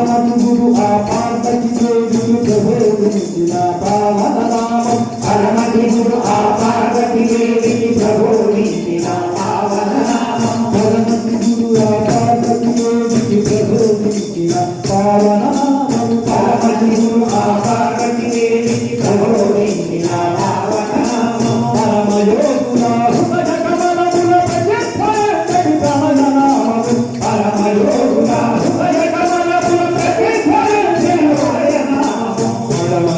నలుగురు ఆ పార్వతి దేవుడు ప్రబోధించిన పావన నామం హర నలుగురు ఆ పార్వతి దేవి ప్రబోధించిన పావన నామం. హర